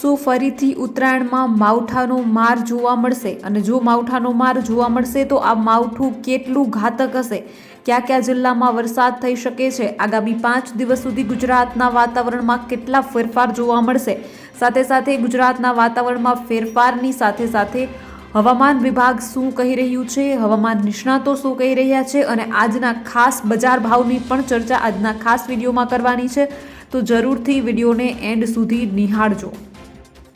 શું ફરીથી ઉત્તરાયણમાં માવઠાનો માર જોવા મળશે અને જો માવઠાનો માર જોવા મળશે તો આ માવઠું કેટલું ઘાતક હશે? કયા કયા જિલ્લામાં વરસાદ થઈ શકે છે? આગામી પાંચ દિવસ સુધી ગુજરાતના વાતાવરણમાં કેટલા ફેરફાર જોવા મળશે? સાથે સાથે ગુજરાતના વાતાવરણમાં ફેરફારની સાથે સાથે હવામાન વિભાગ શું કહી રહ્યું છે? હવામાન નિષ્ણાતો શું કહી રહ્યા છે? અને આજના ખાસ બજાર ભાવની પણ ચર્ચા આજના ખાસ વિડીયોમાં કરવાની છે. તો જરૂરથી વિડીયોને એન્ડ સુધી નિહાળજો.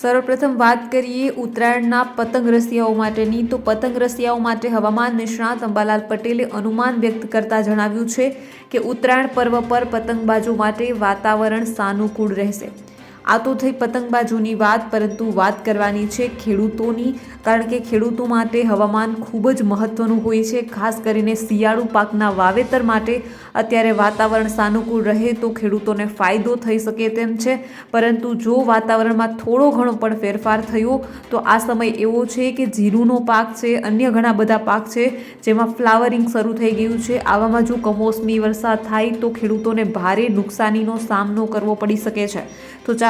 સર્વપ્રથમ વાત કરીએ ઉત્તરાયણના પતંગ રસિયાઓ માટેની. તો પતંગ રસિયાઓ માટે હવામાન નિષ્ણાત અંબાલાલ પટેલે અનુમાન વ્યક્ત કરતા જણાવ્યું છે કે ઉત્તરાયણ પર્વ પર પતંગબાજો માટે વાતાવરણ સાનુકૂળ રહેશે. આ તો થઈ પતંગબાજોની વાત, પરંતુ વાત કરવાની છે ખેડૂતોની, કારણ કે ખેડૂતો માટે હવામાન ખૂબ જ મહત્વનું હોય છે. ખાસ કરીને શિયાળુ પાકના વાવેતર માટે અત્યારે વાતાવરણ સાનુકૂળ રહે તો ખેડૂતોને ફાયદો થઈ શકે તેમ છે. પરંતુ જો વાતાવરણમાં થોડો ઘણો પણ ફેરફાર થયો, તો આ સમય એવો છે કે જીરુનો પાક છે, અન્ય ઘણા બધા પાક છે, જેમાં ફ્લાવરિંગ શરૂ થઈ ગયું છે. આવામાં જો કમોસમી વરસાદ થાય તો ખેડૂતોને ભારે નુકસાનીનો સામનો કરવો પડી શકે છે. તો ચાલો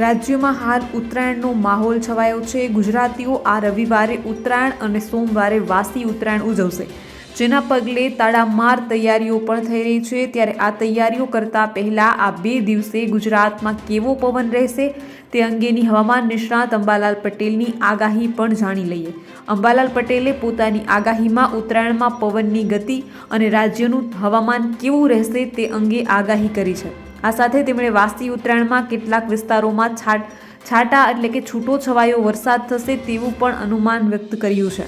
રાજ્યમાં હાલ ઉત્તરાયણનો માહોલ છવાયો છે. ગુજરાતીઓ આ રવિવારે ઉત્તરાયણ અને સોમવારે વાસી ઉત્તરાયણ ઉજવશે. જેના પગલે તડામાર તૈયારીઓ પણ થઈ રહી છે. ત્યારે આ તૈયારીઓ કરતાં પહેલાં આ બે દિવસે ગુજરાતમાં કેવો પવન રહેશે તે અંગેની હવામાન નિષ્ણાત અંબાલાલ પટેલની આગાહી પણ જાણી લઈએ. અંબાલાલ પટેલે પોતાની આગાહીમાં ઉત્તરાયણમાં પવનની ગતિ અને રાજ્યનું હવામાન કેવું રહેશે તે અંગે આગાહી કરી છે. આ સાથે તેમણે વાસી ઉત્તરાયણમાં કેટલાક વિસ્તારોમાં છાટ, છાટા એટલે કે છૂટો છવાયો વરસાદ થશે તેવું પણ અનુમાન વ્યક્ત કર્યું છે.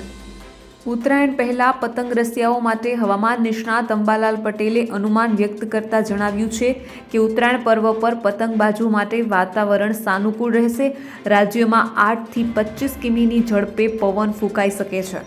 ઉત્તરાયણ પહેલા પતંગ રસિયાઓ માટે હવામાન નિષ્ણાત અંબાલાલ પટેલે અનુમાન વ્યક્ત કરતા જણાવ્યું છે કે ઉત્તરાયણ પર્વ પર પતંગબાજો માટે વાતાવરણ સાનુકૂળ રહેશે. રાજ્યમાં આઠથી પચીસ કિમીની ઝડપે પવન ફૂંકાઈ શકે છે.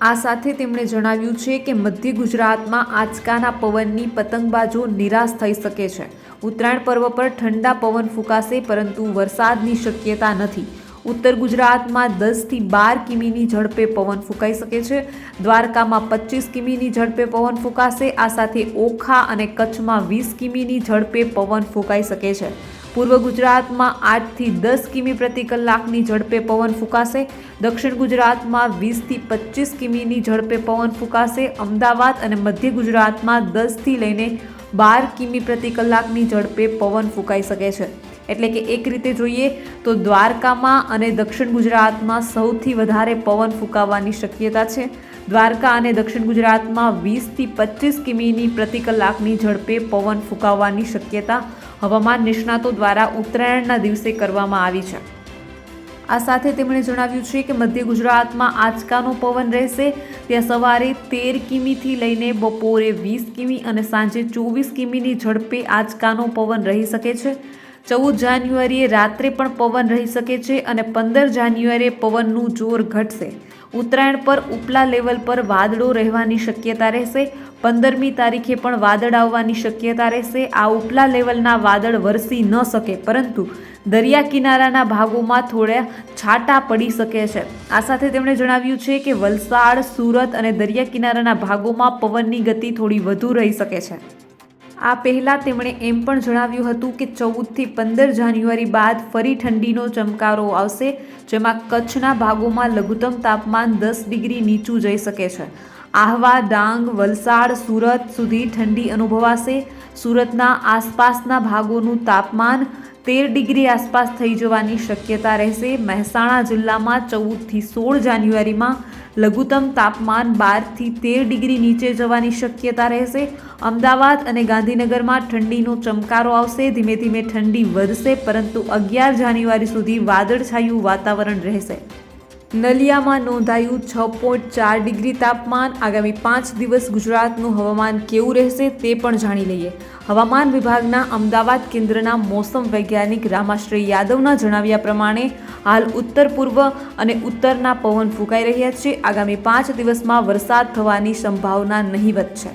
આ સાથે તેમણે જણાવ્યું છે કે મધ્ય ગુજરાતમાં આંચકાના પવનની પતંગબાજો નિરાશ થઈ શકે છે. ઉત્તરાયણ પર્વ પર ઠંડા પવન ફૂંકાશે, પરંતુ વરસાદની શક્યતા નથી. ઉત્તર ગુજરાતમાં દસથી બાર કિમીની ઝડપે પવન ફૂંકાઈ શકે છે. દ્વારકામાં પચીસ કિમીની ઝડપે પવન ફૂંકાશે. આ સાથે ઓખા અને કચ્છમાં વીસ કિમીની ઝડપે પવન ફૂંકાઈ શકે છે. પૂર્વ ગુજરાતમાં આઠથી દસ કિમી પ્રતિ કલાકની ઝડપે પવન ફૂંકાશે. દક્ષિણ ગુજરાતમાં વીસથી પચીસ કિમીની ઝડપે પવન ફૂંકાશે. અમદાવાદ અને મધ્ય ગુજરાતમાં દસથી લઈને બાર કિમી પ્રતિ કલાકની ઝડપે પવન ફૂંકાઈ શકે છે. એટલે કે એક રીતે જોઈએ તો દ્વારકામાં અને દક્ષિણ ગુજરાતમાં સૌથી વધારે પવન ફૂંકાવાની શક્યતા છે. દ્વારકા અને દક્ષિણ ગુજરાતમાં વીસથી પચીસ કિમીની પ્રતિ કલાકની ઝડપે પવન ફૂંકાવાની શક્યતા હવામાન નિષ્ણાતો દ્વારા ઉત્તરાયણના દિવસે કરવામાં આવી છે. આ સાથે તેમણે જણાવ્યું છે કે મધ્ય ગુજરાતમાં આંચકાનો પવન રહેશે. ત્યાં સવારે તેર કિમીથી લઈને બપોરે વીસ કિમી અને સાંજે ચોવીસ કિમીની ઝડપે આંચકાનો પવન રહી શકે છે. ચૌદ જાન્યુઆરીએ રાત્રે પણ પવન રહી શકે છે અને પંદર જાન્યુઆરીએ પવનનું જોર ઘટશે. ઉત્તરાયણ પર ઉપલા લેવલ પર વાદળો રહેવાની શક્યતા રહેશે. પંદરમી તારીખે પણ વાદળ આવવાની શક્યતા રહેશે. આ ઉપલા લેવલના વાદળ વરસી ન શકે, પરંતુ દરિયા કિનારાના ભાગોમાં થોડા છાંટા પડી શકે છે. આ સાથે તેમણે જણાવ્યું છે કે વલસાડ, સુરત અને દરિયા કિનારાના ભાગોમાં પવનની ગતિ થોડી વધુ રહી શકે છે. આ પહેલાં તેમણે એમ પણ જણાવ્યું હતું કે ચૌદથી પંદર જાન્યુઆરી બાદ ફરી ઠંડીનો ચમકારો આવશે, જેમાં કચ્છના ભાગોમાં લઘુત્તમ તાપમાન દસ ડિગ્રી નીચું જઈ શકે છે. આહવા, ડાંગ, વલસાડ, સુરત સુધી ઠંડી અનુભવાશે. સુરતના આસપાસના ભાગોનું તાપમાન તેર ડિગ્રી આસપાસ થઈ જવાની શક્યતા રહેશે. મહેસાણા જિલ્લામાં ચૌદથી સોળ જાન્યુઆરીમાં લઘુત્તમ તાપમાન બારથી તેર ડિગ્રી નીચે જવાની શક્યતા રહેશે. અમદાવાદ અને ગાંધીનગરમાં ઠંડીનો ચમકારો આવશે. ધીમે ધીમે ઠંડી વધશે, પરંતુ અગિયાર જાન્યુઆરી સુધી વાદળછાયું વાતાવરણ રહેશે. નલિયામાં નોંધાયું છ પોઈન્ટ ચાર ડિગ્રી તાપમાન. આગામી પાંચ દિવસ ગુજરાતનું હવામાન કેવું રહેશે તે પણ જાણી લઈએ. હવામાન વિભાગના અમદાવાદ કેન્દ્રના મોસમ વૈજ્ઞાનિક રામાશ્રી યાદવના જણાવ્યા પ્રમાણે, હાલ ઉત્તર પૂર્વ અને ઉત્તરના પવન ફૂંકાઈ રહ્યા છે. આગામી પાંચ દિવસમાં વરસાદ થવાની સંભાવના નહીવત છે.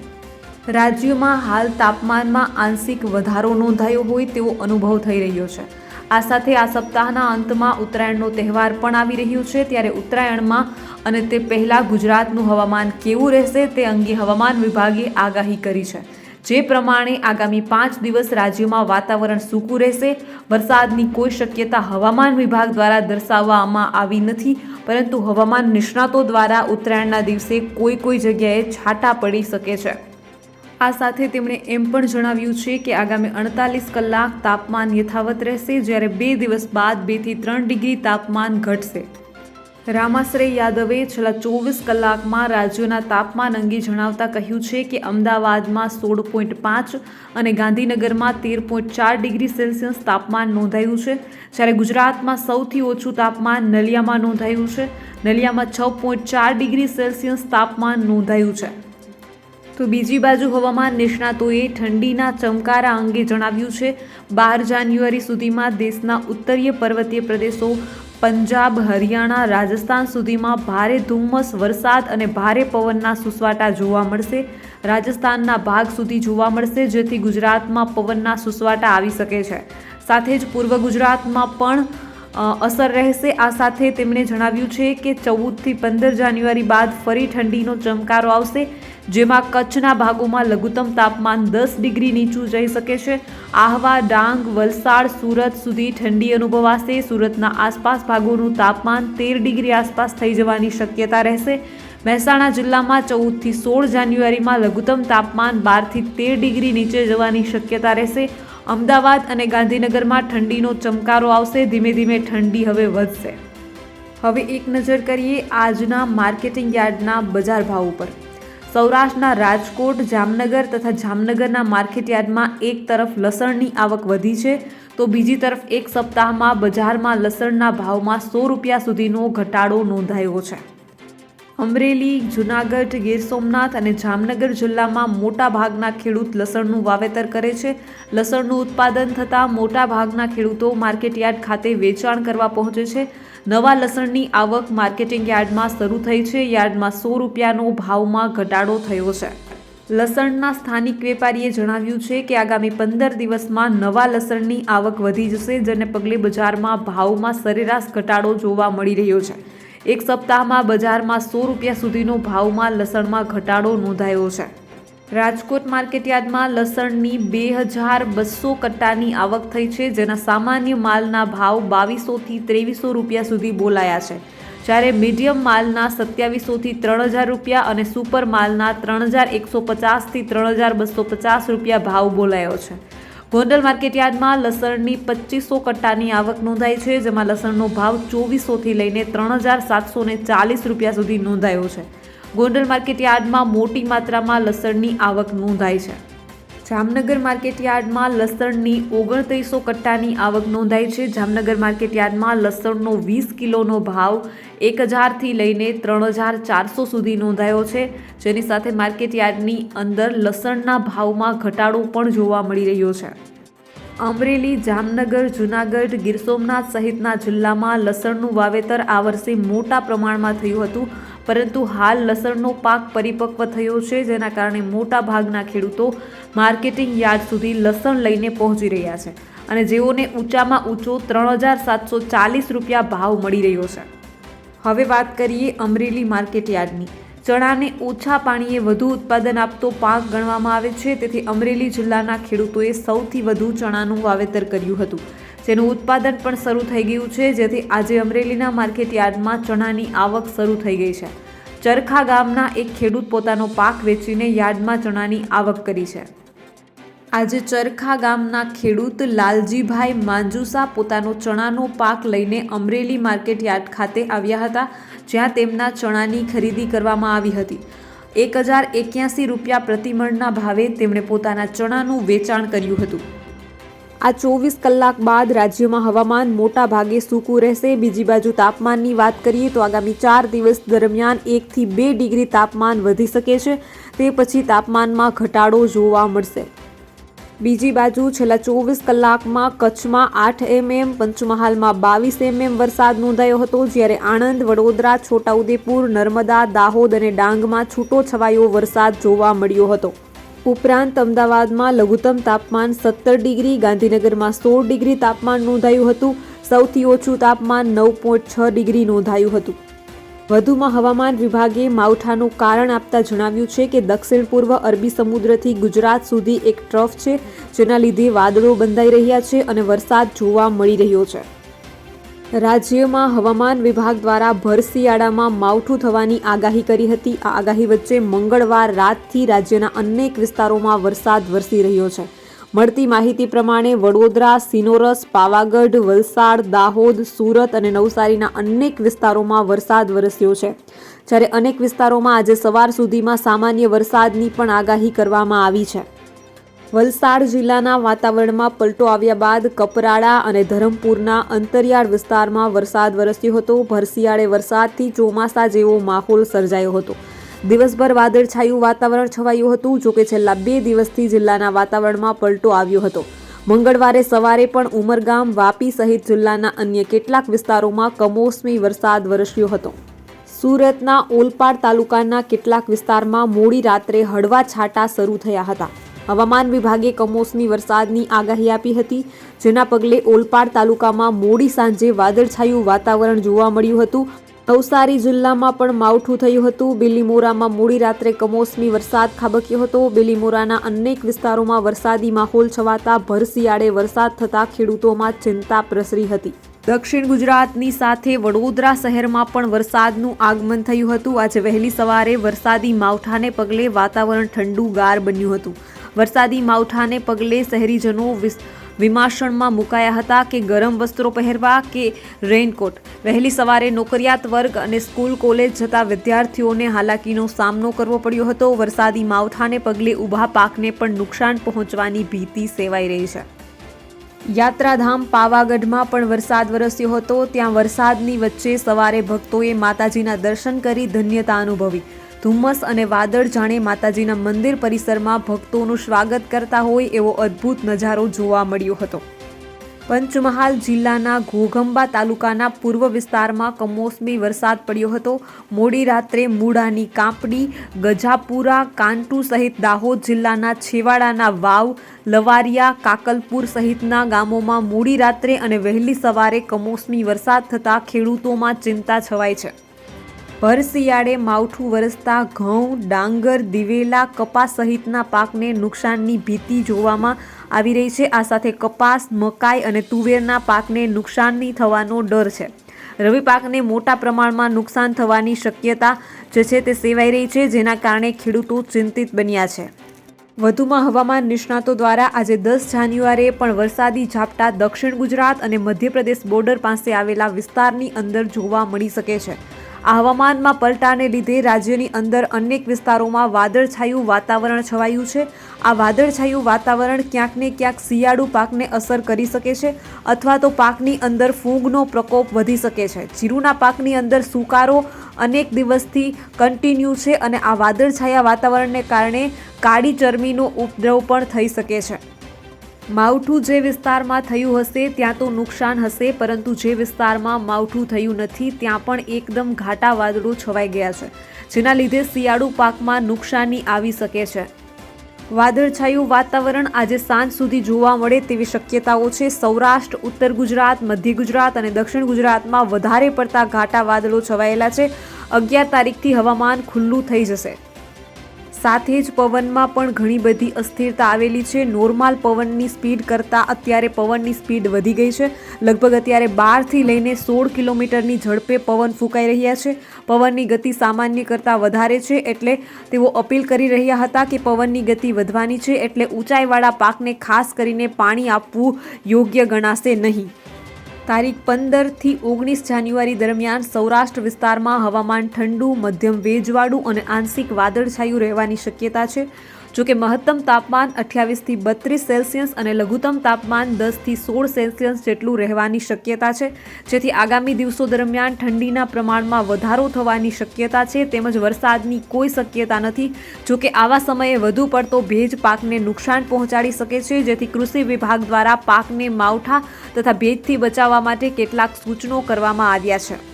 રાજ્યમાં હાલ તાપમાનમાં આંશિક વધારો નોંધાયો હોય તેવો અનુભવ થઈ રહ્યો છે. આ સાથે આ સપ્તાહના અંતમાં ઉત્તરાયણનો તહેવાર પણ આવી રહ્યું છે. ત્યારે ઉત્તરાયણમાં અને તે પહેલાં ગુજરાતનું હવામાન કેવું રહેશે તે અંગે હવામાન વિભાગે આગાહી કરી છે. જે પ્રમાણે આગામી પાંચ દિવસ રાજ્યમાં વાતાવરણ સૂકું રહેશે. વરસાદની કોઈ શક્યતા હવામાન વિભાગ દ્વારા દર્શાવવામાં આવી નથી. પરંતુ હવામાન નિષ્ણાતો દ્વારા ઉત્તરાયણના દિવસે કોઈ કોઈ જગ્યાએ છાંટા પડી શકે છે. આ સાથે તેમણે એમ પણ જણાવ્યું છે કે આગામી અડતાલીસ કલાક તાપમાન યથાવત રહેશે, જ્યારે બે દિવસ બાદ બેથી ત્રણ ડિગ્રી તાપમાન ઘટશે. રામાશ્રય યાદવે છેલ્લા ચોવીસ કલાકમાં રાજ્યોના તાપમાન અંગે જણાવતા કહ્યું છે કે અમદાવાદમાં સોળ પોઈન્ટ પાંચ અને ગાંધીનગરમાં તેર પોઈન્ટ ચાર ડિગ્રી સેલ્સિયસ તાપમાન નોંધાયું છે, જ્યારે ગુજરાતમાં સૌથી ઓછું તાપમાન નલિયામાં નોંધાયું છે. નલિયામાં છ પોઈન્ટ ચાર ડિગ્રી સેલ્સિયસ તાપમાન નોંધાયું છે. તો બીજી બાજુ હવામાન નિષ્ણાતોએ ઠંડીના ચમકારા અંગે જણાવ્યું છે. બાર જાન્યુઆરી સુધીમાં દેશના ઉત્તરીય પર્વતીય પ્રદેશો પંજાબ, હરિયાણા, રાજસ્થાન સુધીમાં ભારે ધુમ્મસ, વરસાદ અને ભારે પવનના સુસવાટા જોવા મળશે. રાજસ્થાનના ભાગ સુધી જોવા મળશે, જેથી ગુજરાતમાં પવનના સુસવાટા આવી શકે છે. સાથે જ પૂર્વ ગુજરાતમાં પણ અસર રહેશે. આ સાથે તેમણે જણાવ્યું છે કે ચૌદથી પંદર જાન્યુઆરી બાદ ફરી ઠંડીનો ચમકારો આવશે. જેમાં કચ્છના ભાગોમાં લઘુત્તમ તાપમાન દસ ડિગ્રી નીચું જઈ શકે છે. આહવા, ડાંગ, વલસાડ, સુરત સુધી ઠંડી અનુભવાશે. સુરતના આસપાસ ભાગોનું તાપમાન તેર ડિગ્રી આસપાસ થઈ જવાની શક્યતા રહેશે. મહેસાણા જિલ્લામાં ચૌદથી સોળ જાન્યુઆરીમાં લઘુત્તમ તાપમાન બારથી તેર ડિગ્રી નીચે જવાની શક્યતા રહેશે. અમદાવાદ અને ગાંધીનગરમાં ઠંડીનો ચમકારો આવશે. ધીમે ધીમે ઠંડી હવે વધશે. હવે એક નજર કરીએ આજના માર્કેટિંગ યાર્ડના બજાર ભાવ ઉપર. સૌરાષ્ટ્રના રાજકોટ, જામનગર તથા જામનગરના માર્કેટયાર્ડમાં એક તરફ લસણની આવક વધી છે, તો બીજી તરફ એક સપ્તાહમાં બજારમાં લસણના ભાવમાં સો રૂપિયા સુધીનો ઘટાડો નોંધાયો છે. અમરેલી, જુનાગઢ, ગીર સોમનાથ અને જામનગર જિલ્લામાં મોટા ભાગના ખેડૂત લસણનું વાવેતર કરે છે. લસણનું ઉત્પાદન થતાં મોટા ભાગના ખેડૂતો માર્કેટયાર્ડ ખાતે વેચાણ કરવા પહોંચે છે. નવા લસણની આવક માર્કેટિંગ યાર્ડમાં શરૂ થઈ છે. યાર્ડમાં સો રૂપિયાનો ભાવમાં ઘટાડો થયો છે. લસણના સ્થાનિક વેપારીએ જણાવ્યું છે કે આગામી પંદર દિવસમાં નવા લસણની આવક વધી જશે, જેને પગલે બજારમાં ભાવમાં સરેરાશ ઘટાડો જોવા મળી રહ્યો છે. એક સપ્તાહમાં બજારમાં સો રૂપિયા સુધીનો ભાવમાં લસણમાં ઘટાડો નોંધાયો છે. રાજકોટ માર્કેટયાર્ડમાં લસણની બે હજાર બસો કટ્ટાની આવક થઈ છે, જેના સામાન્ય માલના ભાવ બાવીસોથી ત્રેવીસો રૂપિયા સુધી બોલાયા છે. જ્યારે મીડિયમ માલના સત્યાવીસોથી ત્રણ હજાર રૂપિયા અને સુપર માલના ત્રણ હજાર એકસો પચાસથી ત્રણ હજાર બસો પચાસ રૂપિયા ભાવ બોલાયો છે. ગોંડલ માર્કેટયાર્ડમાં લસણની પચીસો કટ્ટાની આવક નોંધાઈ છે, જેમાં લસણનો ભાવ ચોવીસોથી લઈને ત્રણ હજાર સાતસો ચાલીસ રૂપિયા સુધી નોંધાયો છે. ગોંડલ માર્કેટયાર્ડમાં મોટી માત્રામાં લસણની આવક નોંધાઈ છે. જામનગર માર્કેટયાર્ડમાં લસણની ઓગણત્રીસો કટ્ટાની આવક નોંધાઈ છે. જામનગર માર્કેટયાર્ડમાં લસણનો વીસ કિલોનો ભાવ એક હજારથી લઈને ત્રણ હજાર ચારસો સુધી નોંધાયો છે. જેની સાથે માર્કેટયાર્ડની અંદર લસણના ભાવમાં ઘટાડો પણ જોવા મળી રહ્યો છે. અમરેલી, જામનગર, જૂનાગઢ, ગીર સોમનાથ સહિતના જિલ્લામાં લસણનું વાવેતર આ વર્ષે મોટા પ્રમાણમાં થયું હતું. પરંતુ હાલ લસણનો પાક પરિપક્વ થયો છે, જેના કારણે મોટા ભાગના ખેડૂતો માર્કેટિંગ યાર્ડ સુધી લસણ લઈને પહોંચી રહ્યા છે અને જેઓને ઊંચામાં ઊંચો ત્રણ હજાર સાતસો ચાલીસ રૂપિયા ભાવ મળી રહ્યો છે. હવે વાત કરીએ અમરેલી માર્કેટ યાર્ડની. ચણાને ઓછા પાણીએ વધુ ઉત્પાદન આપતો પાક ગણવામાં આવે છે, તેથી અમરેલી જિલ્લાના ખેડૂતોએ સૌથી વધુ ચણાનું વાવેતર કર્યું હતું. જેનું ઉત્પાદન પણ શરૂ થઈ ગયું છે. જેથી આજે અમરેલીના માર્કેટ યાર્ડમાં ચણાની આવક શરૂ થઈ ગઈ છે. ચરખા ગામના એક ખેડૂત પોતાનો પાક વેચીને યાર્ડમાં ચણાની આવક કરી છે. આજે ચરખા ગામના ખેડૂત લાલજીભાઈ માંજુસા પોતાનો ચણાનો પાક લઈને અમરેલી માર્કેટ યાર્ડ ખાતે આવ્યા હતા, જ્યાં તેમના ચણાની ખરીદી કરવામાં આવી હતી. એક હજાર એક્યાસી રૂપિયા પ્રતિમણના ભાવે તેમણે પોતાના ચણાનું વેચાણ કર્યું હતું. આ ચોવીસ કલાક બાદ રાજ્યમાં હવામાન મોટા ભાગે સૂકું રહેશે. બીજી બાજુ તાપમાનની વાત કરીએ તો આગામી ચાર દિવસ દરમિયાન એકથી બે ડિગ્રી તાપમાન વધી શકે છે. તે પછી તાપમાનમાં ઘટાડો જોવા મળશે. બીજી બાજુ છેલ્લા ચોવીસ કલાકમાં કચ્છમાં આઠ એમએમ, પંચમહાલમાં બાવીસ એમએમ વરસાદ નોંધાયો હતો. જ્યારે આણંદ, વડોદરા, છોટાઉદેપુર, નર્મદા, દાહોદ અને ડાંગમાં છૂટો છવાયો વરસાદ જોવા મળ્યો હતો. ઉપરાંત અમદાવાદમાં લઘુત્તમ તાપમાન સત્તર ડિગ્રી, ગાંધીનગરમાં સોળ ડિગ્રી તાપમાન નોંધાયું હતું. સૌથી ઓછું તાપમાન નવ પોઈન્ટ છ ડિગ્રી નોંધાયું હતું. વધુમાં હવામાન વિભાગે માવઠાનું કારણ આપતા જણાવ્યું છે કે દક્ષિણ પૂર્વ અરબી સમુદ્રથી ગુજરાત સુધી એક ટ્રફ છે, જેના લીધે વાદળો બંધાઈ રહ્યા છે અને વરસાદ જોવા મળી રહ્યો છે. રાજ્યમાં હવામાન વિભાગ દ્વારા ભર શિયાળામાં માવઠું થવાની આગાહી કરી હતી. આ આગાહી વચ્ચે મંગળવાર રાતથી રાજ્યના અનેક વિસ્તારોમાં વરસાદ વરસી રહ્યો છે. મળતી માહિતી પ્રમાણે વડોદરા, સિનોરસ, પાવાગઢ, વલસાડ, દાહોદ, સુરત અને નવસારીના અનેક વિસ્તારોમાં વરસાદ વરસ્યો છે. જ્યારે અનેક વિસ્તારોમાં આજે સવાર સુધીમાં સામાન્ય વરસાદની પણ આગાહી કરવામાં આવી છે. વલસાડ જિલ્લાના વાતાવરણમાં પલટો આવ્યા બાદ કપરાડા અને ધરમપુરના અંતરિયાળ વિસ્તારમાં વરસાદ વરસ્યો હતો. ભરસિયાળે વરસાદથી ચોમાસા જેવો માહોલ સર્જાયો હતો. દિવસભર વાદળછાયું વાતાવરણ છવાયું હતું જોકે છેલ્લા બે દિવસથી જિલ્લાના વાતાવરણમાં પલટો આવ્યો હતો. મંગળવારે સવારે પણ ઉમરગામ, વાપી સહિત જિલ્લાના અન્ય કેટલાક વિસ્તારોમાં કમોસમી વરસાદ વરસ્યો હતો. સુરતના ઓલપાડ તાલુકાના કેટલાક વિસ્તારમાં મોડી રાત્રે હળવા છાંટા શરૂ થયા હતા. હવામાન વિભાગે કમોસમી વરસાદની આગાહી આપી હતી, જેના પગલે ઓલપાડ તાલુકામાં મોડી સાંજે વાદળછાયું વાતાવરણ જોવા મળ્યું હતું. નવસારી જિલ્લામાં પણ માવઠું થયું હતું. બિલીમોરામાં મોડી રાત્રે કમોસમી વરસાદ ખાબક્યો હતો. બિલીમોરાના અનેક વિસ્તારોમાં વરસાદી માહોલ છવાતા ભર શિયાળે વરસાદ થતા ખેડૂતોમાં ચિંતા પ્રસરી હતી. દક્ષિણ ગુજરાતની સાથે વડોદરા શહેરમાં પણ વરસાદનું આગમન થયું હતું. આજે વહેલી સવારે વરસાદી માવઠાને પગલે વાતાવરણ ઠંડુ ગાર બન્યું હતું. વરસાદી માવઠાને પગલે શહેરીજનો વિમાશણમાં મુકાયા હતા કે ગરમ વસ્ત્રો પહેરવા કે રેઇનકોટ. વહેલી સવારે નોકરિયાત વર્ગ અને સ્કૂલ કોલેજ જતા વિદ્યાર્થીઓને હાલાકીનો સામનો કરવો પડ્યો હતો. વરસાદી માવઠાને પગલે ઊભા પાકને પણ નુકસાન પહોંચવાની ભીતિ સેવાઈ રહી છે. યાત્રાધામ પાવાગઢમાં પણ વરસાદ વરસ્યો હતો. ત્યાં વરસાદની વચ્ચે સવારે ભક્તોએ માતાજીના દર્શન કરી ધન્યતા અનુભવી. ધુમ્મસ અને વાદળ જાણે માતાજીના મંદિર પરિસરમાં ભક્તોનું સ્વાગત કરતા હોય એવો અદ્ભુત નજારો જોવા મળ્યો હતો. પંચમહાલ જિલ્લાના ઘોઘંબા તાલુકાના પૂર્વ વિસ્તારમાં કમોસમી વરસાદ પડ્યો હતો. મોડી રાત્રે મૂળાની કાંપડી, ગજાપુરા, કાંટુ સહિત દાહોદ જિલ્લાના છેવાડાના વાવ, લવારિયા, કાકલપુર સહિતના ગામોમાં મોડી રાત્રે અને વહેલી સવારે કમોસમી વરસાદ થતાં ખેડૂતોમાં ચિંતા છવાય છે. ભર શિયાળે માવઠું વરસતા ઘઉં, ડાંગર, દિવેલા, કપાસ સહિતના પાકને નુકસાનની ભીતિ જોવામાં આવી રહી છે. આ સાથે કપાસ, મકાઈ અને તુવેરના પાકને નુકસાનની થવાનો ડર છે. રવિ પાકને મોટા પ્રમાણમાં નુકસાન થવાની શક્યતા જે છે તે સેવાઈ રહી છે, જેના કારણે ખેડૂતો ચિંતિત બન્યા છે. વધુમાં હવામાન નિષ્ણાતો દ્વારા આજે દસ જાન્યુઆરીએ પણ વરસાદી ઝાપટા દક્ષિણ ગુજરાત અને મધ્યપ્રદેશ બોર્ડર પાસે આવેલા વિસ્તારની અંદર જોવા મળી શકે છે. હવામાનમાં પલટાને લીધે રાજ્યની અંદર અનેક વિસ્તારોમાં વાદળછાયું વાતાવરણ છવાયું છે. આ વાદળછાયું વાતાવરણ ક્યાંક ને ક્યાંક શિયાળુ પાકને અસર કરી શકે છે અથવા તો પાકની અંદર ફૂગનો પ્રકોપ વધી શકે છે. જીરુના પાકની અંદર સુકારો અનેક દિવસથી કન્ટિન્યુ છે અને આ વાદળછાયા વાતાવરણને કારણે કાળી ચરમીનો ઉપદ્રવ પણ થઈ શકે છે. માવઠું જે વિસ્તારમાં થયું હશે, ત્યાં તો નુકસાન હશે, પરંતુ જે વિસ્તારમાં માવઠું થયું નથી, ત્યાં પણ એકદમ ઘાટા વાદળો છવાઈ ગયા છે, જેના લીધે શિયાળુ પાકમાં નુકસાની આવી શકે છે. વાદળછાયું વાતાવરણ આજે સાંજ સુધી જોવા મળે તેવી શક્યતાઓ છે. સૌરાષ્ટ્ર, ઉત્તર ગુજરાત, મધ્ય ગુજરાત અને દક્ષિણ ગુજરાતમાં વધારે પડતા ઘાટા વાદળો છવાયેલા છે. અગિયાર તારીખથી હવામાન ખુલ્લું થઈ જશે. સાથે જ પવનમાં પણ ઘણી બધી અસ્થિરતા આવેલી છે. નોર્મલ પવનની સ્પીડ કરતાં અત્યારે પવનની સ્પીડ વધી ગઈ છે. લગભગ અત્યારે બારથી લઈને સોળ કિલોમીટરની ઝડપે પવન ફૂંકાઈ રહ્યા છે. પવનની ગતિ સામાન્ય કરતાં વધારે છે એટલે તેઓ અપીલ કરી રહ્યા હતા કે પવનની ગતિ વધવાની છે એટલે ઊંચાઈવાળા પાકને ખાસ કરીને પાણી આપવું યોગ્ય ગણાશે નહીં. તારીખ પંદરથી ઓગણીસ જાન્યુઆરી દરમિયાન સૌરાષ્ટ્ર વિસ્તારમાં હવામાન ઠંડુ, મધ્યમ ભેજવાળું અને આંશિક વાદળછાયું રહેવાની શક્યતા છે. જોકે મહત્તમ તાપમાન અઠ્યાવીસથી બત્રીસ સેલ્સિયસ અને લઘુત્તમ તાપમાન દસથી સોળ સેલ્સિયસ જેટલું રહેવાની શક્યતા છે. જેથી આગામી દિવસો દરમિયાન ઠંડીના પ્રમાણમાં વધારો થવાની શક્યતા છે તેમજ વરસાદની કોઈ શક્યતા નથી. જોકે આવા સમયે વધુ પડતો ભેજ પાકને નુકસાન પહોંચાડી શકે છે. જેથી કૃષિ વિભાગ દ્વારા પાકને માવઠા તથા ભેજથી બચાવવા માટે કેટલાક સૂચનો કરવામાં આવ્યા છે.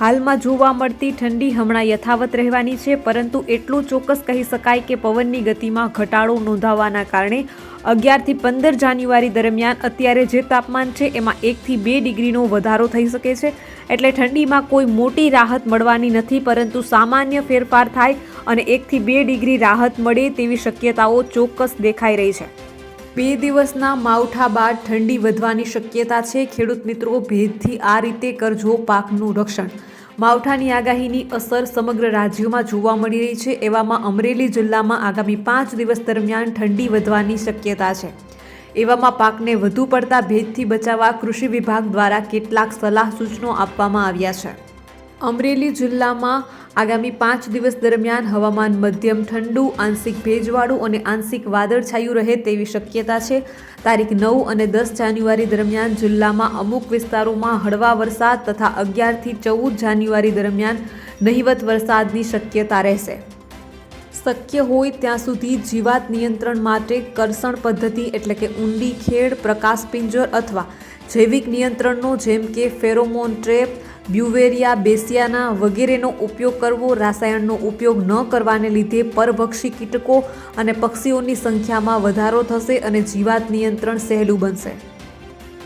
હાલમાં જોવા મળતી ઠંડી હમણાં યથાવત રહેવાની છે, પરંતુ એટલું ચોક્કસ કહી શકાય કે પવનની ગતિમાં ઘટાડો નોંધાવવાના કારણે અગિયારથી પંદર જાન્યુઆરી દરમિયાન અત્યારે જે તાપમાન છે, એમાં એકથી બે ડિગ્રીનો વધારો થઈ શકે છે. એટલે ઠંડીમાં કોઈ મોટી રાહત મળવાની નથી, પરંતુ સામાન્ય ફેરફાર થાય અને એકથી બે ડિગ્રી રાહત મળે તેવી શક્યતાઓ ચોક્કસ દેખાઈ રહી છે. બે દિવસના માવઠા બાદ ઠંડી વધવાની શક્યતા છે. ખેડૂત મિત્રો ભેદથી આ રીતે કરજો પાકનું રક્ષણ. માવઠાની આગાહીની અસર સમગ્ર રાજ્યોમાં જોવા મળી રહી છે. એવામાં અમરેલી જિલ્લામાં આગામી પાંચ દિવસ દરમિયાન ઠંડી વધવાની શક્યતા છે. એવામાં પાકને વધુ પડતા ભેજથી બચાવવા કૃષિ વિભાગ દ્વારા કેટલાક સલાહ સૂચનો આપવામાં આવ્યા છે. અમરેલી જિલ્લામાં આગામી પાંચ દિવસ દરમિયાન હવામાન મધ્યમ, ઠંડુ, આંશિક ભેજવાળું અને આંશિક વાદળછાયું રહે તેવી શક્યતા છે. તારીખ નવ અને દસ જાન્યુઆરી દરમિયાન જિલ્લામાં અમુક વિસ્તારોમાં હળવા વરસાદ તથા અગિયારથી ચૌદ જાન્યુઆરી દરમિયાન નહિવત વરસાદની શક્યતા રહેશે. શક્ય હોય ત્યાં સુધી જીવાત નિયંત્રણ માટે કરસણ પદ્ધતિ એટલે કે ઊંડી ખેડ, પ્રકાશ પિંજર અથવા જૈવિક નિયંત્રણનો જેમ કે ફેરોમોન ટ્રેપ બ્યુવેરિયા, બેસિયાના વગેરેનો ઉપયોગ કરવો, રાસાયણનો ઉપયોગ ન કરવાને લીધે પરભક્ષી કીટકો અને પક્ષીઓની સંખ્યામાં વધારો થશે અને જીવાત નિયંત્રણ સહેલું બનશે.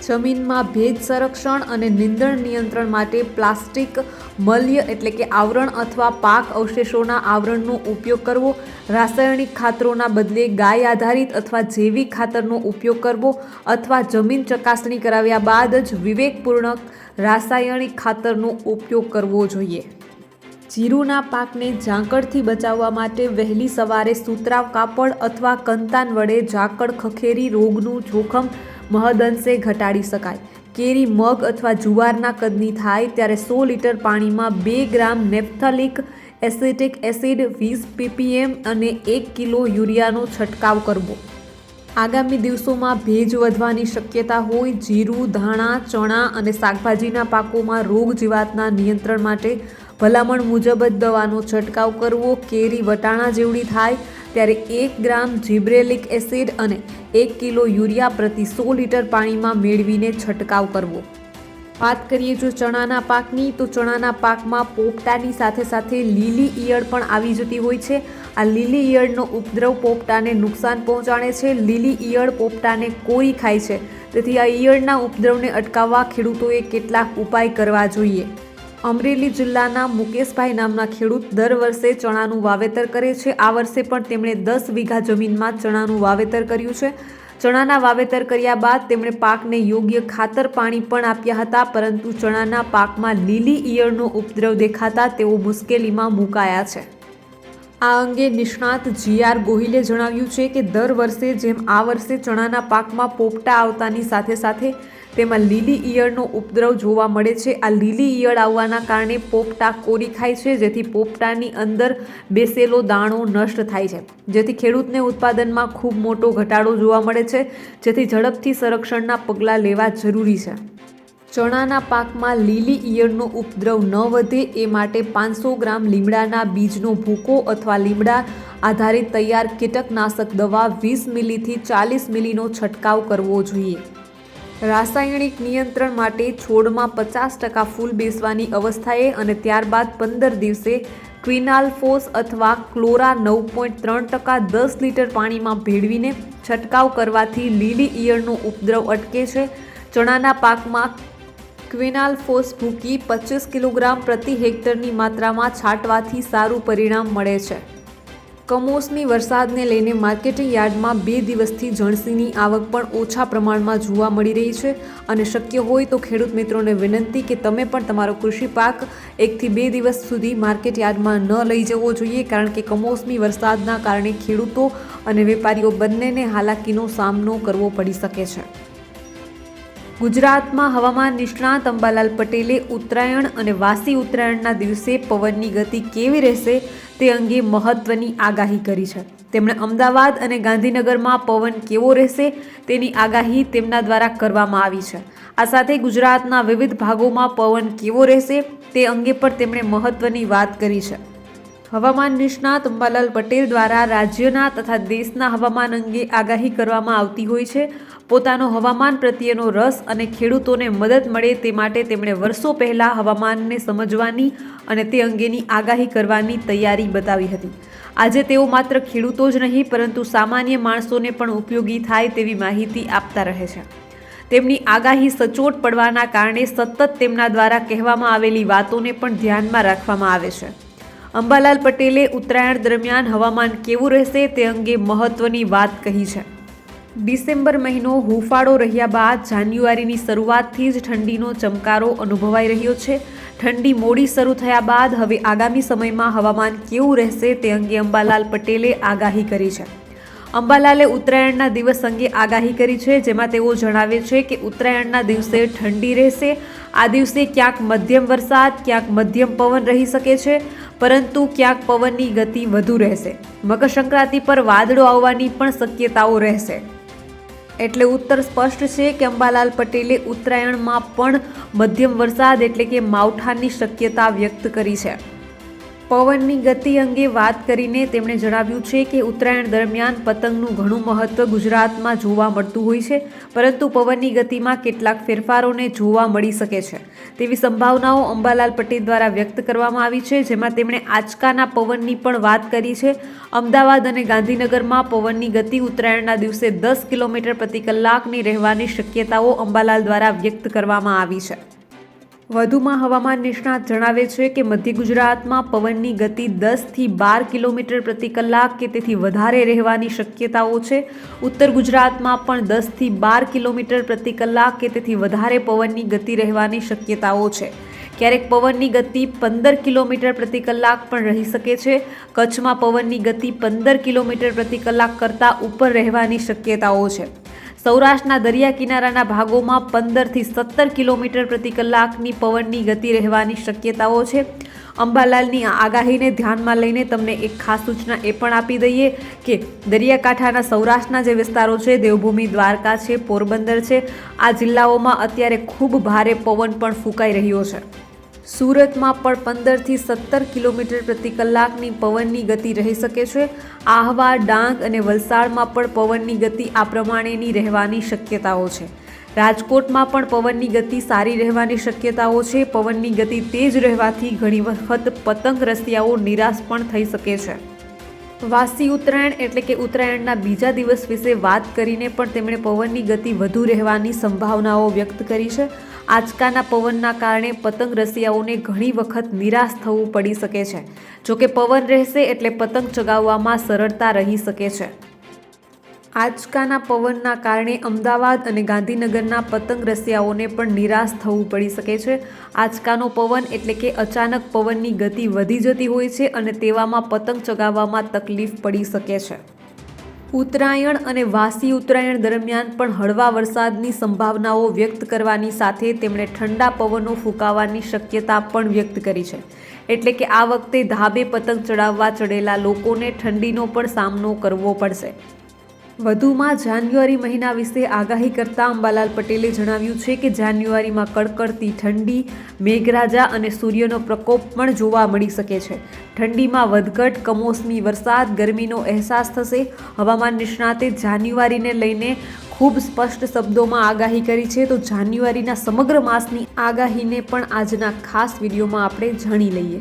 જમીનમાં ભેજ સંરક્ષણ અને નીંદણ નિયંત્રણ માટે પ્લાસ્ટિક મલ્ય એટલે કે આવરણ અથવા પાક અવશેષોના આવરણનો ઉપયોગ કરવો, રાસાયણિક ખાતરોના બદલે ગાય આધારિત અથવા જૈવિક ખાતરનો ઉપયોગ કરવો અથવા જમીન ચકાસણી કરાવ્યા બાદ જ વિવેકપૂર્ણક રાસાયણિક ખાતરનો ઉપયોગ કરવો જોઈએ. જીરુના પાકને ઝાંકળથી બચાવવા માટે વહેલી સવારે સુતરાવ કાપડ અથવા કંતાન વડે ઝાકળ ખખેરી રોગનું જોખમ મહદઅંશે ઘટાડી શકાય. કેરી મગ અથવા જુવારના કદની થાય ત્યારે સો લીટર પાણીમાં બે ગ્રામ નેપ્થલિક એસિટિક એસિડ, વીસ પીપીએમ અને એક કિલો યુરિયાનો છંટકાવ કરવો. આગામી દિવસોમાં ભેજ વધવાની શક્યતા હોય, જીરું, ધાણા, ચણા અને શાકભાજીના પાકોમાં રોગ જીવાતના નિયંત્રણ માટે ભલામણ મુજબ જ દવાનો છંટકાવ કરવો. કેરી વટાણા જેવડી થાય ત્યારે એક ગ્રામ જીબ્રેલિક એસિડ અને એક કિલો યુરિયા પ્રતિ સો લીટર પાણીમાં મેળવીને છંટકાવ કરવો. વાત કરીએ જો ચણાના પાકની, તો ચણાના પાકમાં પોપટાની સાથે સાથે લીલી ઈયળ પણ આવી જતી હોય છે. આ લીલી ઈયળનો ઉપદ્રવ પોપટાને નુકસાન પહોંચાડે છે. લીલી ઈયળ પોપટાને કોરી ખાય છે. તેથી આ ઈયળના ઉપદ્રવને અટકાવવા ખેડૂતોએ કેટલાક ઉપાય કરવા જોઈએ. અમરેલી જિલ્લાના મુકેશભાઈ નામના ખેડૂત દર વર્ષે ચણાનું વાવેતર કરે છે. આ વર્ષે પણ તેમણે દસ વીઘા જમીનમાં ચણાનું વાવેતર કર્યું છે. ચણાના વાવેતર કર્યા બાદ તેમણે પાકને યોગ્ય ખાતર પાણી પણ આપ્યા હતા, પરંતુ ચણાના પાકમાં લીલી ઈયળનો ઉપદ્રવ દેખાતા તેઓ મુશ્કેલીમાં મુકાયા છે. આ અંગે નિષ્ણાત જીઆર ગોહિલે જણાવ્યું છે કે દર વર્ષે જેમ આ વર્ષે ચણાના પાકમાં પોપટા આવતાની સાથે સાથે તેમાં લીલી ઈયળનો ઉપદ્રવ જોવા મળે છે. આ લીલી ઈયળ આવવાના કારણે પોપટા કોરી ખાય છે, જેથી પોપટાની અંદર બેસેલો દાણો નષ્ટ થાય છે. જેથી ખેડૂતને ઉત્પાદનમાં ખૂબ મોટો ઘટાડો જોવા મળે છે, જેથી ઝડપથી સંરક્ષણના પગલાં લેવા જરૂરી છે. ચણાના પાકમાં લીલી ઈયળનો ઉપદ્રવ ન વધે એ માટે પાંચસો ગ્રામ લીમડાના બીજનો ભૂકો અથવા લીમડા આધારિત તૈયાર કીટકનાશક દવા વીસ મિલીથી ચાલીસ મિલીનો છંટકાવ કરવો જોઈએ. રાસાયણિક નિયંત્રણ માટે છોડમાં પચાસ ટકા ફૂલ બેસવાની અવસ્થાએ અને ત્યારબાદ પંદર દિવસે ક્વિનાલ્ફોસ અથવા ક્લોરા નવ પોઈન્ટ ત્રણ ટકા દસ લીટર પાણીમાં ભેળવીને છંટકાવ કરવાથી લીલી ઈયળનો ઉપદ્રવ અટકે છે. ચણાના પાકમાં ક્વિનાલ્ફોસ ભૂકી પચીસ કિલોગ્રામ પ્રતિ હેક્ટરની માત્રામાં છાંટવાથી સારું પરિણામ મળે છે. કમોસમી વરસાદને લઈને માર્કેટિંગ યાર્ડમાં બે દિવસથી જણસીની આવક પણ ઓછા પ્રમાણમાં જોવા મળી રહી છે અને શક્ય હોય તો ખેડૂત મિત્રોને વિનંતી કે તમે પણ તમારો કૃષિ પાક એકથી બે દિવસ સુધી માર્કેટ યાર્ડમાં ન લઈ જવો જોઈએ, કારણ કે કમોસમી વરસાદના કારણે ખેડૂતો અને વેપારીઓ બંનેને હાલાકીનો સામનો કરવો પડી શકે છે. ગુજરાતમાં હવામાન નિષ્ણાત અંબાલાલ પટેલે ઉત્તરાયણ અને વાસી ઉત્તરાયણના દિવસે પવનની ગતિ કેવી રહેશે તે અંગે મહત્વની આગાહી કરી છે. તેમણે અમદાવાદ અને ગાંધીનગરમાં પવન કેવો રહેશે તેની આગાહી તેમના દ્વારા કરવામાં આવી છે. આ સાથે ગુજરાતના વિવિધ ભાગોમાં પવન કેવો રહેશે તે અંગે પણ તેમણે મહત્વની વાત કરી છે. હવામાન નિષ્ણાત અંબાલાલ પટેલ દ્વારા રાજ્યના તથા દેશના હવામાન અંગે આગાહી કરવામાં આવતી હોય છે. પોતાનો હવામાન પ્રત્યેનો રસ અને ખેડૂતોને મદદ મળે તે માટે તેમણે વર્ષો પહેલાં હવામાનને સમજવાની અને તે અંગેની આગાહી કરવાની તૈયારી બતાવી હતી. આજે તેઓ માત્ર ખેડૂતો જ નહીં, પરંતુ સામાન્ય માણસોને પણ ઉપયોગી થાય તેવી માહિતી આપતા રહે છે. તેમની આગાહી સચોટ પડવાના કારણે સતત તેમના દ્વારા કહેવામાં આવેલી વાતોને પણ ધ્યાનમાં રાખવામાં આવે છે. અંબાલાલ પટેલે ઉત્તરાયણ દરમિયાન હવામાન કેવું રહેશે તે અંગે મહત્વની વાત કહી છે. ડિસેમ્બર મહિનો હુફાળો રહ્યા બાદ જાન્યુઆરીની શરૂઆતથી જ ઠંડીનો ચમકારો અનુભવાઈ રહ્યો છે. ઠંડી મોડી શરૂ થયા બાદ હવે આગામી સમયમાં હવામાન કેવું રહેશે તે અંગે અંબાલાલ પટેલે આગાહી કરી છે. અંબાલાલે ઉત્તરાયણના દિવસ અંગે આગાહી કરી છે, જેમાં તેઓ જણાવે છે કે ઉત્તરાયણના દિવસે ઠંડી રહેશે. આ દિવસે ક્યાંક મધ્યમ વરસાદ, ક્યાંક મધ્યમ પવન રહી શકે છે, પરંતુ ક્યાંક પવનની ગતિ વધુ રહેશે. મકર સંક્રાંતિ પર વાદળો આવવાની પણ શક્યતાઓ રહેશે. એટલે ઉત્તર સ્પષ્ટ છે કે અંબાલાલ પટેલે ઉત્તરાયણમાં પણ મધ્યમ વરસાદ એટલે કે માવઠાની શક્યતા વ્યક્ત કરી છે. પવનની ગતિ અંગે વાત કરીને તેમણે જણાવ્યું છે કે ઉત્તરાયણ દરમિયાન પતંગનું ઘણું મહત્વ ગુજરાતમાં જોવા મળતું હોય છે, પરંતુ પવનની ગતિમાં કેટલાક ફેરફારોને જોવા મળી શકે છે. તેવી સંભાવનાઓ અંબાલાલ પટેલ દ્વારા વ્યક્ત કરવામાં આવી છે, જેમાં તેમણે આંચકાના પવનની પણ વાત કરી છે. અમદાવાદ અને ગાંધીનગરમાં પવનની ગતિ ઉત્તરાયણના દિવસે દસ કિલોમીટર પ્રતિ કલાકની રહેવાની શક્યતાઓ અંબાલાલ દ્વારા વ્યક્ત કરવામાં આવી છે. વધુમાં હવામાન નિષ્ણાત જણાવે છે કે મધ્ય ગુજરાતમાં પવનની ગતિ દસથી બાર કિલોમીટર પ્રતિ કલાક કે તેથી વધારે રહેવાની શક્યતાઓ છે. ઉત્તર ગુજરાતમાં પણ દસથી બાર કિલોમીટર પ્રતિ કલાક કે તેથી વધારે પવનની ગતિ રહેવાની શક્યતાઓ છે. ક્યારેક પવનની ગતિ પંદર કિલોમીટર પ્રતિ કલાક પણ રહી શકે છે. કચ્છમાં પવનની ગતિ પંદર કિલોમીટર પ્રતિ કલાક કરતાં ઉપર રહેવાની શક્યતાઓ છે. સૌરાષ્ટ્રના દરિયા કિનારાના ભાગોમાં પંદરથી સત્તર કિલોમીટર પ્રતિ કલાકની પવનની ગતિ રહેવાની શક્યતાઓ છે. અંબાલાલની આગાહીને ધ્યાનમાં લઈને તમને એક ખાસ સૂચના એ પણ આપી દઈએ કે દરિયાકાંઠાના સૌરાષ્ટ્રના જે વિસ્તારો છે, દેવભૂમિ, દ્વારકા છે, પોરબંદર છે, આ જિલ્લાઓમાં અત્યારે ખૂબ ભારે પવન પણ ફૂંકાઈ રહ્યો છે. સુરતમાં પણ પંદરથી સત્તર કિલોમીટર પ્રતિ કલાકની પવનની ગતિ રહી શકે છે. આહવા, ડાંગ અને વલસાડમાં પણ પવનની ગતિ આ પ્રમાણેની રહેવાની શક્યતાઓ છે. રાજકોટમાં પણ પવનની ગતિ સારી રહેવાની શક્યતાઓ છે. પવનની ગતિ તેજ રહેવાથી ઘણી વખત પતંગ રસિયાઓ નિરાશ પણ થઈ શકે છે. વાસી ઉત્તરાયણ એટલે કે ઉત્તરાયણના બીજા દિવસ વિશે વાત કરીને પણ તેમણે પવનની ગતિ વધુ રહેવાની સંભાવનાઓ વ્યક્ત કરી છે. આંચકાના પવનના કારણે પતંગ રસિયાઓને ઘણી વખત નિરાશ થવું પડી શકે છે. જોકે પવન રહેશે એટલે પતંગ ચગાવવામાં સરળતા રહી શકે છે. આંચકાના પવનના કારણે અમદાવાદ અને ગાંધીનગરના પતંગ રસિયાઓને પણ નિરાશ થવું પડી શકે છે. આંચકાનો પવન એટલે કે અચાનક પવનની ગતિ વધી જતી હોય છે અને તેવામાં પતંગ ચગાવવામાં તકલીફ પડી શકે છે. ઉત્તરાયણ અને વાસી ઉત્તરાયણ દરમિયાન પણ હળવા વરસાદની સંભાવનાઓ વ્યક્ત કરવાની સાથે તેમણે ઠંડા પવનો ફૂંકાવાની શક્યતા પણ વ્યક્ત કરી છે. એટલે કે આ વખતે ધાબે પતંગ ચડાવવા ચડેલા લોકોને ઠંડીનો પણ સામનો કરવો પડશે. વધુમાં જાન્યુઆરી મહિના વિશે આગાહી કરતા અંબાલાલ પટેલે જણાવ્યું છે કે જાન્યુઆરીમાં કડકડતી ઠંડી, મેઘરાજા અને સૂર્યનો પ્રકોપ પણ જોવા મળી શકે છે. ઠંડીમાં વધઘટ, કમોસમી વરસાદ, ગરમીનો અહેસાસ થશે. હવામાન નિષ્ણાતે જાન્યુઆરીને લઈને ખૂબ સ્પષ્ટ શબ્દોમાં આગાહી કરી છે. તો જાન્યુઆરીના સમગ્ર માસની આગાહીને પણ આજના ખાસ વિડીયોમાં આપણે જાણી લઈએ.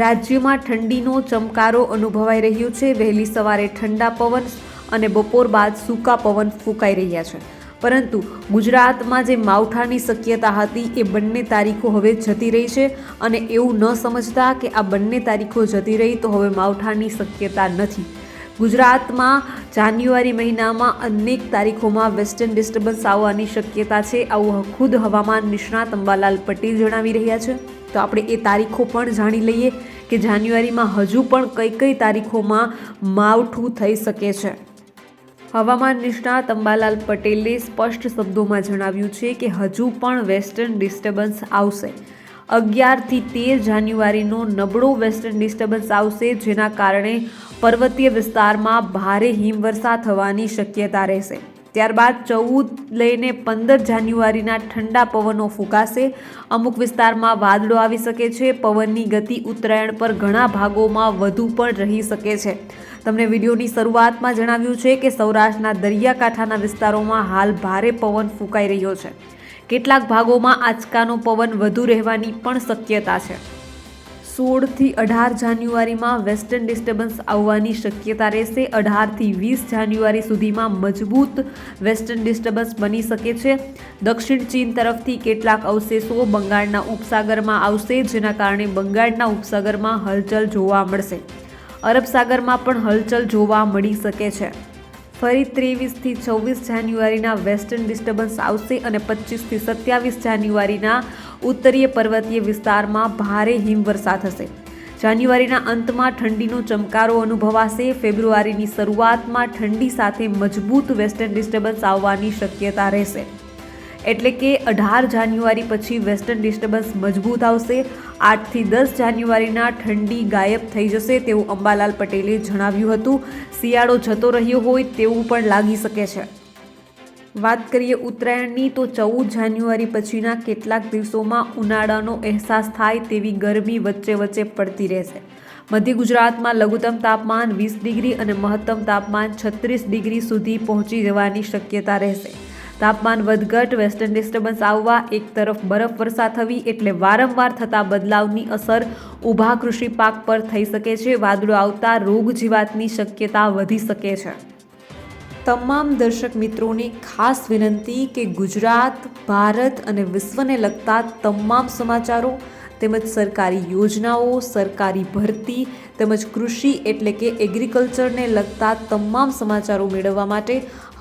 રાજ્યમાં ઠંડીનો ચમકારો અનુભવાઈ રહ્યો છે. વહેલી સવારે ઠંડા પવન અને બપોર બાદ સૂકા પવન ફૂંકાઈ રહ્યા છે. પરંતુ ગુજરાતમાં જે માવઠાની શક્યતા હતી એ બંને તારીખો હવે જતી રહી છે અને એવું ન સમજતા કે આ બંને તારીખો જતી રહી તો હવે માવઠાની શક્યતા નથી. ગુજરાતમાં જાન્યુઆરી મહિનામાં અનેક તારીખોમાં વેસ્ટર્ન ડિસ્ટર્બન્સ આવવાની શક્યતા છે આવું ખુદ હવામાન નિષ્ણાત અંબાલાલ પટેલ જણાવી રહ્યા છે. તો આપણે એ તારીખો પણ જાણી લઈએ કે જાન્યુઆરીમાં હજુ પણ કઈ કઈ તારીખોમાં માવઠું થઈ શકે છે. હવામાન નિષ્ણાત અંબાલાલ પટેલે સ્પષ્ટ શબ્દોમાં જણાવ્યું છે કે હજુ પણ વેસ્ટર્ન ડિસ્ટર્બન્સ આવશે. અગિયારથી તેર જાન્યુઆરીનો નબળો વેસ્ટર્ન ડિસ્ટર્બન્સ આવશે, જેના કારણે પર્વતીય વિસ્તારમાં ભારે હિમવર્ષા થવાની શક્યતા રહેશે. ત્યારબાદ ચૌદ લઈને પંદર જાન્યુઆરીના ઠંડા પવનો ફૂંકાશે. અમુક વિસ્તારમાં વાદળો આવી શકે છે. પવનની ગતિ ઉત્તરાયણ પર ઘણા ભાગોમાં વધુ પણ રહી શકે છે. તમને વિડીયોની શરૂઆતમાં જણાવ્યું છે કે સૌરાષ્ટ્રના દરિયાકાંઠાના વિસ્તારોમાં હાલ ભારે પવન ફૂંકાઈ રહ્યો છે. કેટલાક ભાગોમાં આંચકાનો પવન વધુ રહેવાની પણ શક્યતા છે. સોળથી અઢાર જાન્યુઆરીમાં વેસ્ટર્ન ડિસ્ટર્બન્સ આવવાની શક્યતા રહેશે. અઢારથી વીસ જાન્યુઆરી સુધીમાં મજબૂત વેસ્ટર્ન ડિસ્ટર્બન્સ બની શકે છે. દક્ષિણ ચીન તરફથી કેટલાક અવશેષો બંગાળના ઉપસાગરમાં આવશે, જેના કારણે બંગાળના ઉપસાગરમાં હલચલ જોવા મળશે. અરબ સાગરમાં પણ હલચલ જોવા મળી શકે છે. ફરી ત્રેવીસથી છવ્વીસ જાન્યુઆરીના વેસ્ટર્ન ડિસ્ટર્બન્સ આવશે અને પચીસથી સત્યાવીસ જાન્યુઆરીના ઉત્તરીય પર્વતીય વિસ્તારમાં ભારે હિમવર્ષા થશે. જાન્યુઆરીના અંતમાં ઠંડીનો ચમકારો અનુભવાશે. ફેબ્રુઆરીની શરૂઆતમાં ઠંડી સાથે મજબૂત વેસ્ટર્ન ડિસ્ટર્બન્સ આવવાની શક્યતા રહેશે. એટલે કે અઢાર જાન્યુઆરી પછી વેસ્ટર્ન ડિસ્ટર્બન્સ મજબૂત આવશે. આઠથી દસ જાન્યુઆરીના ઠંડી ગાયબ થઈ જશે તેવું અંબાલાલ પટેલે જણાવ્યું હતું. શિયાળો જતો રહ્યો હોય તેવું પણ લાગી શકે છે. વાત કરીએ ઉત્તરાયણની તો ચૌદ જાન્યુઆરી પછીના કેટલાક દિવસોમાં ઉનાળાનો અહેસાસ થાય તેવી ગરમી વચ્ચે વચ્ચે પડતી રહેશે. મધ્ય ગુજરાતમાં લઘુત્તમ તાપમાન વીસ ડિગ્રી અને મહત્તમ તાપમાન છત્રીસ ડિગ્રી સુધી પહોંચી જવાની શક્યતા રહેશે. તાપમાન વધઘટ વેસ્ટર્ન ડિસ્ટર્બન્સ આવવા, એક તરફ બરફ વર્ષા થવી એટલે વારંવાર થતા બદલાવની અસર ઊભા કૃષિ પાક પર થઈ શકે છે. વાદળો આવતા રોગ જીવાતની શક્યતા વધી શકે છે. તમામ દર્શક મિત્રોને ખાસ વિનંતી કે ગુજરાત, ભારત અને વિશ્વને લગતા તમામ સમાચારો તેમજ સરકારી યોજનાઓ, સરકારી ભરતી તેમજ કૃષિ એટલે કે એગ્રીકલ્ચરને લગતા તમામ સમાચારો મેળવવા માટે